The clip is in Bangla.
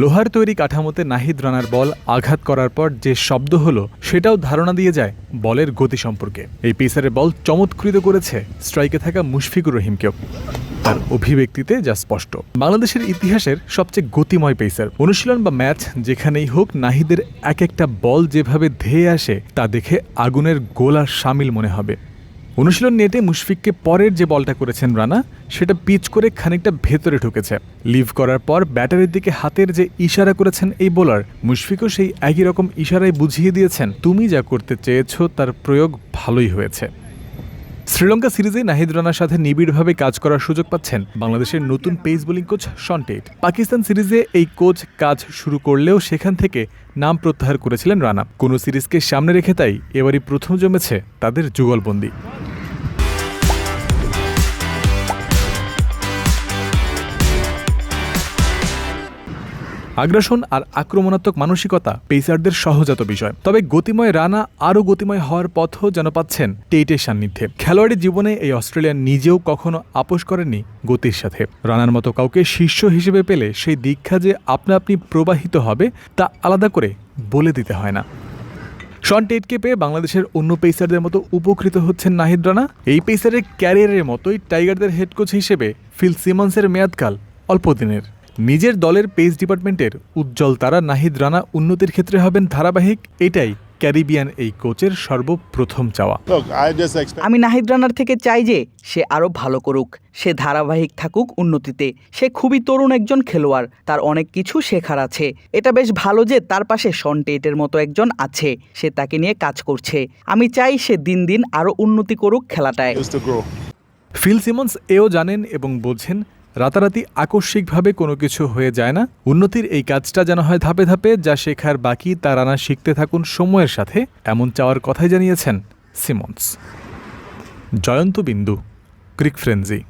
লোহার তৈরি কাঠামোতে নাহিদ রানার বল আঘাত করার পর যে শব্দ হলো, সেটাও ধারণা দিয়ে যায় বলের গতি সম্পর্কে। এই পেসারের বল চমৎকৃত করেছে স্ট্রাইকে থাকা মুশফিকুর রহিমকেও। তার অভিব্যক্তিতে যা স্পষ্ট, বাংলাদেশের ইতিহাসের সবচেয়ে গতিময় পেসার। অনুশীলন বা ম্যাচ যেখানেই হোক, নাহিদের এক একটা বল যেভাবে ধেয়ে আসে, তা দেখে আগুনের গোলা সামিল মনে হবে। অনুশীলন নেটে মুশফিককে পরের যে বলটা করেছেন রানা, সেটা পিচ করে খানিকটা ভেতরে ঢুকেছে। লিভ করার পর ব্যাটারের দিকে হাতের যে ইশারা করেছেন এই বোলার, মুশফিকও সেই একই রকম ইশারায় বুঝিয়ে দিয়েছেন, তুমি যা করতে চেয়েছো, তার প্রয়োগ ভালোই হয়েছে। শ্রীলঙ্কা সিরিজে নাহিদ রানার সাথে নিবিড়ভাবে কাজ করার সুযোগ পাচ্ছেন বাংলাদেশের নতুন pace bowling coach Shaun Tait Pakistan সিরিজে এই কোচ কাজ শুরু করলেও সেখান থেকে নাম প্রত্যাহার করেছিলেন রানা। কোনো সিরিজকে সামনে রেখে তাই এবারই প্রথম জমেছে তাদের যুগলবন্দি। আগ্রাসন আর আক্রমণাত্মক মানসিকতা পেসারদের সহজাত বিষয়। তবে গতিময় রানা আরও গতিময় হওয়ার পথও যেন পাচ্ছেন টেইটের সান্নিধ্যে। খেলোয়াড়ি জীবনে এই অস্ট্রেলিয়ান নিজেও কখনো আপোষ করেননি গতির সাথে। রানার মতো কাউকে শীর্ষ হিসেবে পেলে সেই দীক্ষা যে আপনা আপনি প্রবাহিত হবে, তা আলাদা করে বলে দিতে হয় না। শন টেটকে পেয়ে বাংলাদেশের অন্য পেসারদের মতো উপকৃত হচ্ছেন নাহিদ রানা। এই পেসারের ক্যারিয়ারের মতোই টাইগারদের হেড কোচ হিসেবে ফিল সিমন্সের মেয়াদকাল অল্প দিনের। নিজের দলের পেস ডিপার্টমেন্টের উজ্জ্বল তারা নাহিদ রানা উন্নতির ক্ষেত্রে হবেন ধারাবাহিক এটাই ক্যারিবিয়ান এই কোচের সর্বপ্রথম চাওয়া. আমি নাহিদ রানার থেকে চাই যে সে আরও ভালো করুক সে ধারাবাহিক থাকুক উন্নতিতে। সে খুবই তরুণ একজন খেলোয়াড় তার অনেক কিছু শেখার আছে। এটা বেশ ভালো যে তার পাশে শন টেটের মতো একজন আছে সে তাকে নিয়ে কাজ করছে। আমি চাই সে দিন দিন আরও উন্নতি করুক খেলাটায়। ফিল সিমন্স এও জানেন এবং বোঝেন রাতারাতি আকস্মিকভাবে কোনো কিছু হয়ে যায় না। উন্নতির এই কাজটা যেন হয় ধাপে ধাপে, যা শেখার বাকি তার আনা শিখতে থাকুন সময়ের সাথে, এমন চাওয়ার কথাই জানিয়েছেন সিমন্স। জয়ন্ত বিন্দু, ক্রিক ফ্রেন্সি